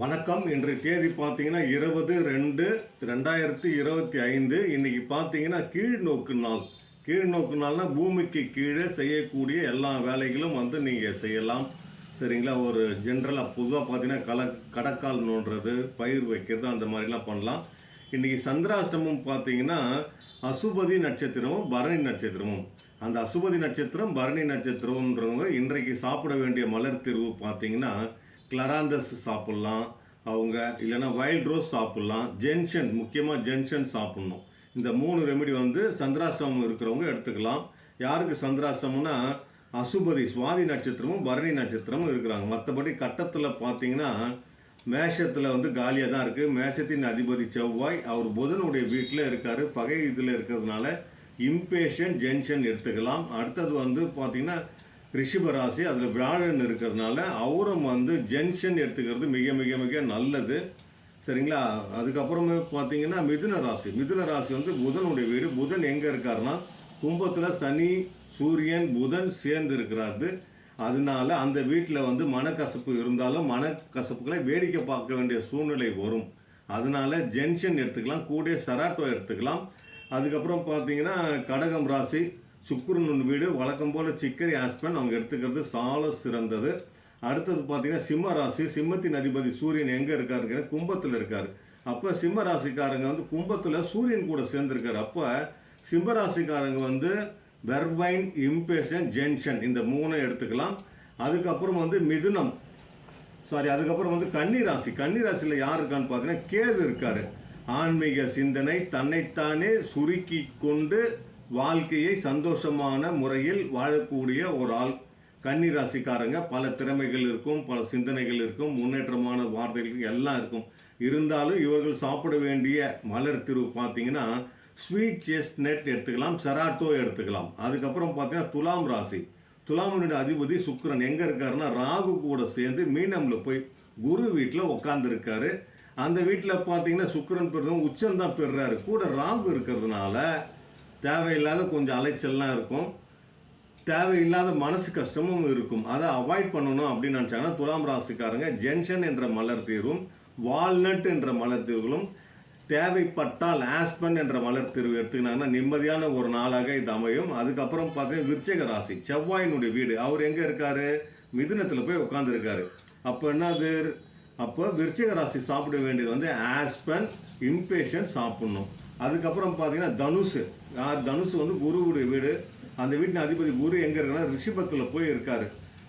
வணக்கம். இன்று தேதி பார்த்தீங்கன்னா இருபது ரெண்டு ரெண்டாயிரத்தி இருபத்தி ஐந்து. இன்னைக்கு பார்த்தீங்கன்னா கீழ்நோக்கு நாள். கீழ்நோக்கு நாள்னா பூமிக்கு கீழே செய்யக்கூடிய எல்லா வேலைகளும் வந்து நீங்கள் செய்யலாம். சரிங்களா? ஒரு ஜென்ரலாக பொதுவாக பார்த்தீங்கன்னா கல கடக்கால் நோண்டுறது பயிர் வைக்கிறது அந்த மாதிரிலாம் பண்ணலாம். இன்றைக்கி சந்திராஷ்டமம் பார்த்தீங்கன்னா அசுபதி நட்சத்திரமும் பரணி நட்சத்திரமும். அந்த அசுபதி நட்சத்திரம் பரணி நட்சத்திரம்ன்றவங்க இன்றைக்கு சாப்பிட வேண்டிய மலர் தீர்வு பார்த்தீங்கன்னா கிளராந்தஸ் சாப்பிட்லாம். அவங்க இல்லைன்னா வைல்ட் ரோஸ் சாப்பிட்லாம். ஜென்ஷன் முக்கியமாக ஜென்ஷன் சாப்பிட்ணும். இந்த மூணு ரெமெடி வந்து சந்திராஷ்டமம் இருக்கிறவங்க எடுத்துக்கலாம். யாருக்கு சந்திராஷ்டமம்னா அசுபதி சுவாதி நட்சத்திரமும் பரணி நட்சத்திரமும் இருக்கிறாங்க. மற்றபடி கட்டத்தில் பார்த்தீங்கன்னா மேஷத்தில் வந்து காலியாக தான் இருக்குது மேஷத்தின் அதிபதி செவ்வாய் அவர் புதனுடைய வீட்டில் இருக்கார். பகை இதில் இருக்கிறதுனால இம்பேஷன் ஜென்ஷன் எடுத்துக்கலாம். அடுத்தது வந்து பார்த்தீங்கன்னா ரிஷிப ராசி அதில் வியாழன் இருக்கிறதுனால அவரும் வந்து ஜென்ஷன் எடுத்துக்கிறது மிக மிக மிக நல்லது. சரிங்களா? அதுக்கப்புறமே பார்த்தீங்கன்னா மிதுன ராசி. மிதுன ராசி வந்து புதனுடைய வீடு. புதன் எங்கே இருக்காருன்னா கும்பத்தில் சனி சூரியன் புதன் சேர்ந்து இருக்கிறாரு. அதனால அந்த வீட்டில் வந்து மனக்கசப்பு இருந்தாலும் மனக்கசப்புகளை வேடிக்கை பார்க்க வேண்டிய சூழ்நிலை வரும். அதனால ஜென்ஷன் எடுத்துக்கலாம். கூட சராட்டோ எடுத்துக்கலாம். அதுக்கப்புறம் பார்த்தீங்கன்னா கடகம் ராசி. சுக்குரன் வீடு வழக்கம் போல் சிக்கரி ஆஸ்பன் அவங்க எடுத்துக்கிறது சால சிறந்தது. அடுத்தது பார்த்தீங்கன்னா சிம்ம ராசி சிம்மத்தின் அதிபதி சூரியன் எங்கே இருக்காரு கேட்டால் கும்பத்தில் இருக்கார். அப்போ சிம்ம ராசிக்காரங்க வந்து கும்பத்தில் சூரியன் கூட சேர்ந்துருக்காரு. அப்போ சிம்ம ராசிக்காரங்க வந்து வெர்வைன் இம்பேஷன் ஜென்ஷன் இந்த மூணை எடுத்துக்கலாம். அதுக்கப்புறம் வந்து மிதுனம். சாரி அதுக்கப்புறம் வந்து கன்னி ராசி. யார் இருக்கான்னு பார்த்தீங்கன்னா கேது இருக்காரு. ஆன்மீக சிந்தனை தன்னைத்தானே சுருக்கி கொண்டு வாழ்க்கையை சந்தோஷமான முறையில் வாழக்கூடிய ஒரு ஆள். கன்னி ராசிக்காரங்க பல திறமைகள் இருக்கும் பல சிந்தனைகள் இருக்கும் முன்னேற்றமான வார்த்தைகள் எல்லாம் இருக்கும். இருந்தாலும் இவர்கள் சாப்பிட வேண்டிய மலர் திரு பார்த்தீங்கன்னா ஸ்வீட் செஸ்ட்நட் எடுத்துக்கலாம் செராட்டோ எடுத்துக்கலாம். அதுக்கப்புறம் பார்த்தீங்கன்னா துலாம் ராசி. துலாமனுடைய அதிபதி சுக்கரன் எங்கே இருக்காருன்னா ராகு கூட சேர்ந்து மீனம்ல போய் குரு வீட்டில் உட்காந்துருக்காரு அந்த வீட்டில் பார்த்தீங்கன்னா சுக்கரன் பெறுறதும் உச்சந்தான் பெறுறாரு. கூட ராகு இருக்கிறதுனால தேவையில்லாத கொஞ்சம் அலைச்சல்லாம் இருக்கும். தேவையில்லாத மனசு கஷ்டமும் இருக்கும். அதை அவாய்ட் பண்ணணும் அப்படின்னு நினச்சாங்கன்னா துலாம் ராசிக்காரங்க ஜென்ஷன் என்ற மலர் தீர்வும் வால்நட் என்ற மலர் தீர்வுகளும் தேவைப்பட்டால் ஆஸ்பன் என்ற மலர் தீர்வு எடுத்துக்கினாங்கன்னா நிம்மதியான ஒரு நாளாக இது அமையும். அதுக்கப்புறம் பார்த்தீங்கன்னா விருச்சக ராசி செவ்வாயினுடைய வீடு. அவர் எங்கே இருக்காரு? மிதுனத்தில் போய் உட்காந்துருக்காரு அப்போ என்னது? அப்போ விருச்சக ராசி சாப்பிட வேண்டியது வந்து ஆஸ்பன் இம்பேஷன் சாப்பிட்ணும். அதுக்கப்புறம் பார்த்தீங்கன்னா தனுசு. யார்? தனுசு வந்து குருவுடைய வீடு. அந்த வீட்டின் அதிபதி குரு எங்கே இருக்குன்னா ரிஷிபத்தில் போய் இருக்காரு.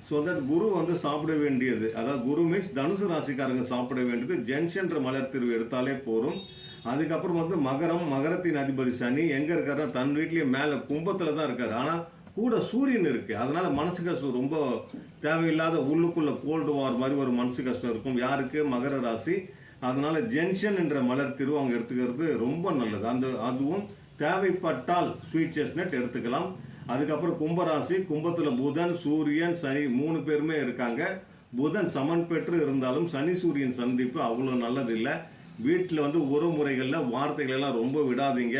ஸோ தட் குரு வந்து சாப்பிட வேண்டியது. அதாவது குரு மீன்ஸ் தனுசு ராசிக்காரங்க சாப்பிட வேண்டியது. ஜென்ஷன்ற மலர் தீர்வு எடுத்தாலே போதும். அதுக்கப்புறம் வந்து மகரம் மகரத்தின் அதிபதி சனி எங்கே இருக்காருன்னா தன் வீட்லேயே மேலே கும்பத்தில் தான் இருக்கார். ஆனால் கூட சூரியன் இருக்குது அதனால் மனசு கஷ்டம் ரொம்ப தேவையில்லாத உள்ளுக்குள்ளே கோல்டு வார் மாதிரி ஒரு மனசு கஷ்டம் இருக்கும். யாருக்கு? மகர ராசி. அதனால ஜென்ஷன் என்ற மலர் தீர்வு அவங்க எடுத்துக்கிறது ரொம்ப நல்லது. அந்த அதுவும் தேவைப்பட்டால் ஸ்வீட் செஸ்னட் எடுத்துக்கலாம். அதுக்கப்புறம் கும்பராசி கும்பத்தில் புதன் சூரியன் சனி மூணு பேருமே இருக்காங்க. புதன் சமன் பெற்று இருந்தாலும் சனி சூரியன் சந்திப்பு அவ்வளோ நல்லது இல்லை வீட்டில் வந்து உறவுமுறைகளில் வார்த்தைகள் எல்லாம் ரொம்ப விடாதீங்க.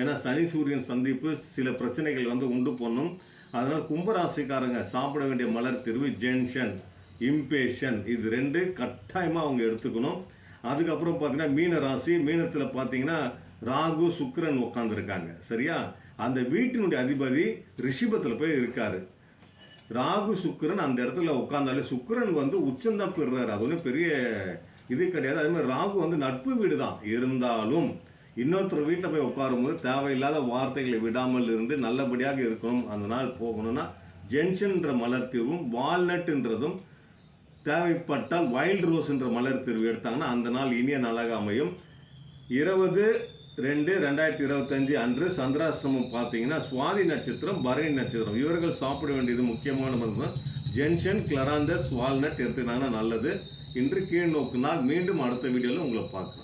ஏன்னா சனி சூரியன் சந்திப்பு சில பிரச்சனைகள் வந்து உண்டு பண்ணும். அதனால் கும்பராசிக்காரங்க சாப்பிட வேண்டிய மலர் தெருவு ஜென்ஷன் இம்பேஷன் இது ரெண்டு கட்டாயமாக அவங்க எடுத்துக்கணும். அதுக்கப்புறம் பார்த்தீங்கன்னா மீன ராசி மீனத்தில் பார்த்தீங்கன்னா ராகு சுக்கரன் உட்காந்துருக்காங்க சரியா? அந்த வீட்டினுடைய அதிபதி ரிஷிபத்தில் போய் இருக்காரு. ராகு சுக்கரன் அந்த இடத்துல உட்காந்தாலே சுக்கரன் வந்து உச்சந்தான் பெறுறாரு அது ஒன்றும் பெரிய இது கிடையாது. அதே மாதிரி ராகு வந்து நட்பு வீடு தான் இருந்தாலும் இன்னொருத்தர் வீட்டில் போய் உட்காரும்போது தேவையில்லாத வார்த்தைகளை விடாமல் இருந்து நல்லபடியாக இருக்கணும். அந்த நாள் போகணும்னா ஜென்ஷன்ற மலர் தீர்வும் வால்நட்ன்றதும் தேவைப்பட்டால் வைல்ட் ரோஸ் என்ற மலர் தீர்வு எடுத்தாங்கன்னா அந்த நாள் இனிய நாளாக அமையும். இருபது ரெண்டு ரெண்டாயிரத்தி இருபத்தஞ்சு அன்று சந்திராசிரமம் பார்த்தீங்கன்னா சுவாதி நட்சத்திரம் பரணி நட்சத்திரம். இவர்கள் சாப்பிட வேண்டியது முக்கியமான மருத்துவம் ஜென்ஷன் கிளராந்தஸ் வால்நட் எடுத்துக்கிட்டாங்கன்னா நல்லது. இன்று கீழ் நோக்கினால் நாள். மீண்டும் அடுத்த வீடியோவில் உங்களை பார்க்கலாம்.